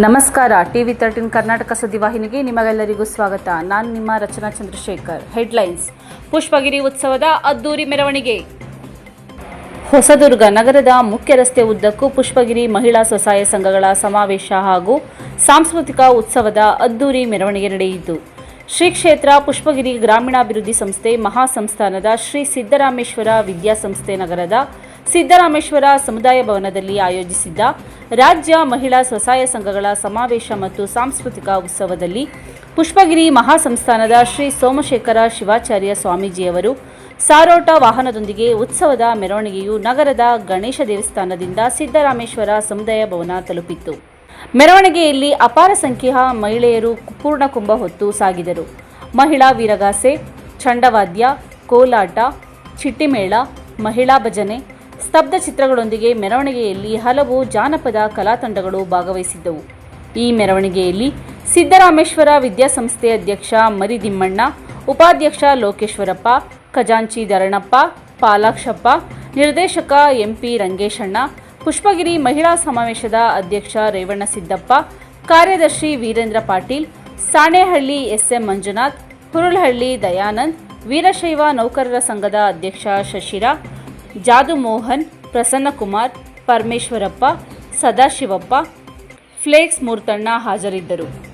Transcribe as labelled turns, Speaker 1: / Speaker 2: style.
Speaker 1: ನಮಸ್ಕಾರ. T V thirteen Karnataka ಸುದ್ದಿವಾಹಿನಿಗೆ ನಿಮಗೆಲ್ಲರಿಗೂ ಸ್ವಾಗತ. ನಾನು ನಿಮ್ಮ ರಚನಾ ಚಂದ್ರಶೇಖರ್. ಹೆಡ್ಲೈನ್ಸ್. ಪುಷ್ಪಗಿರಿ ಉತ್ಸವದ ಅದ್ದೂರಿ ಮೆರವಣಿಗೆ. ಹೊಸದುರ್ಗ ನಗರದ ಮುಖ್ಯ ರಸ್ತೆ ಉದ್ದಕ್ಕೂ ಪುಷ್ಪಗಿರಿ ಮಹಿಳಾ ಸ್ವಸಹಾಯ ಸಂಘಗಳ ಸಮಾವೇಶ ಹಾಗೂ ಸಾಂಸ್ಕೃತಿಕ ಉತ್ಸವದ ಅದ್ದೂರಿ ಮೆರವಣಿಗೆ ನಡೆಯಿತು. ಶ್ರೀ ಕ್ಷೇತ್ರ ಪುಷ್ಪಗಿರಿ ಗ್ರಾಮೀಣಾಭಿವೃದ್ಧಿ ಸಂಸ್ಥೆ ಮಹಾಸಂಸ್ಥಾನದ ಶ್ರೀ ಸಿದ್ದರಾಮೇಶ್ವರ ವಿದ್ಯಾಸಂಸ್ಥೆ ನಗರದ ಸಿದ್ದರಾಮೇಶ್ವರ ಸಮುದಾಯ ಭವನದಲ್ಲಿ ಆಯೋಜಿಸಿದ್ದ ರಾಜ್ಯ ಮಹಿಳಾ ಸ್ವಸಹಾಯ ಸಂಘಗಳ ಸಮಾವೇಶ ಮತ್ತು ಸಾಂಸ್ಕೃತಿಕ ಉತ್ಸವದಲ್ಲಿ ಪುಷ್ಪಗಿರಿ ಮಹಾಸಂಸ್ಥಾನದ ಶ್ರೀ ಸೋಮಶೇಖರ ಶಿವಾಚಾರ್ಯ ಸ್ವಾಮೀಜಿಯವರು ಸಾರೋಟ ವಾಹನದೊಂದಿಗೆ ಉತ್ಸವದ ಮೆರವಣಿಗೆಯು ನಗರದ ಗಣೇಶ ದೇವಸ್ಥಾನದಿಂದ ಸಿದ್ದರಾಮೇಶ್ವರ ಸಮುದಾಯ ಭವನ ತಲುಪಿತ್ತು. ಮೆರವಣಿಗೆಯಲ್ಲಿ ಅಪಾರ ಸಂಖ್ಯೆಯ ಮಹಿಳೆಯರು ಪೂರ್ಣ ಕುಂಭ ಹೊತ್ತು ಸಾಗಿದರು. ಮಹಿಳಾ ವೀರಗಾಸೆ, ಚಂಡವಾದ್ಯ, ಕೋಲಾಟ, ಚಿಟ್ಟಿಮೇಳ, ಮಹಿಳಾ ಭಜನೆ ಸ್ತಬ್ಧ ಚಿತ್ರಗಳೊಂದಿಗೆ ಮೆರವಣಿಗೆಯಲ್ಲಿ ಹಲವು ಜಾನಪದ ಕಲಾತಂಡಗಳು ಭಾಗವಹಿಸಿದ್ದವು. ಈ ಮೆರವಣಿಗೆಯಲ್ಲಿ ಸಿದ್ದರಾಮೇಶ್ವರ ವಿದ್ಯಾಸಂಸ್ಥೆ ಅಧ್ಯಕ್ಷ ಮರಿದಿಮ್ಮಣ್ಣ, ಉಪಾಧ್ಯಕ್ಷ ಲೋಕೇಶ್ವರಪ್ಪ, ಖಜಾಂಚಿ ಧರಣಪ್ಪ, ಪಾಲಾಕ್ಷಪ್ಪ, ನಿರ್ದೇಶಕ ಎಂಪಿ ರಂಗೇಶಣ್ಣ, ಪುಷ್ಪಗಿರಿ ಮಹಿಳಾ ಸಮಾವೇಶದ ಅಧ್ಯಕ್ಷ ರೇವಣ್ಣ ಸಿದ್ದಪ್ಪ, ಕಾರ್ಯದರ್ಶಿ ವೀರೇಂದ್ರ ಪಾಟೀಲ್, ಸಾಣೇಹಳ್ಳಿ ಎಸ್ಎಂ ಮಂಜುನಾಥ್, ಹುರುಳಹಳ್ಳಿ ದಯಾನಂದ್, ವೀರಶೈವ ನೌಕರರ ಸಂಘದ ಅಧ್ಯಕ್ಷ ಶಶಿರ ಜಾದು ಮೋಹನ್ ಪ್ರಸನ್ನಕುಮಾರ್ ಪರಮೇಶ್ವರಪ್ಪ ಸದಾಶಿವಪ್ಪ ಫ್ಲೇಕ್ಸ್ ಮೂರ್ತಣ್ಣ ಹಾಜರಿದ್ದರು.